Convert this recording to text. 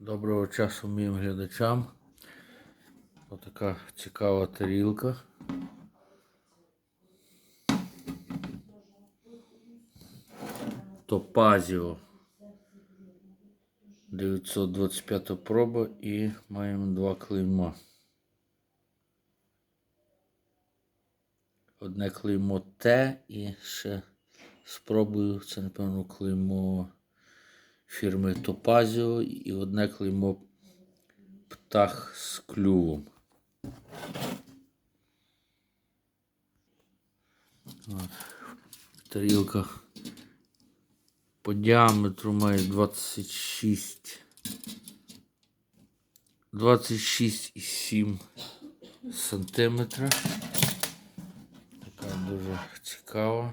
Доброго часу моїм глядачам. Отака цікава тарілка. Топазіо. 925 проба і маємо два клейма. Одне клеймо Т і ще спробую. Це, напевно, клеймо фірми Топазіо і одне клеймо птах з клювом. Тарілка по діаметру має 26 26,7 сантиметра. Така дуже цікава.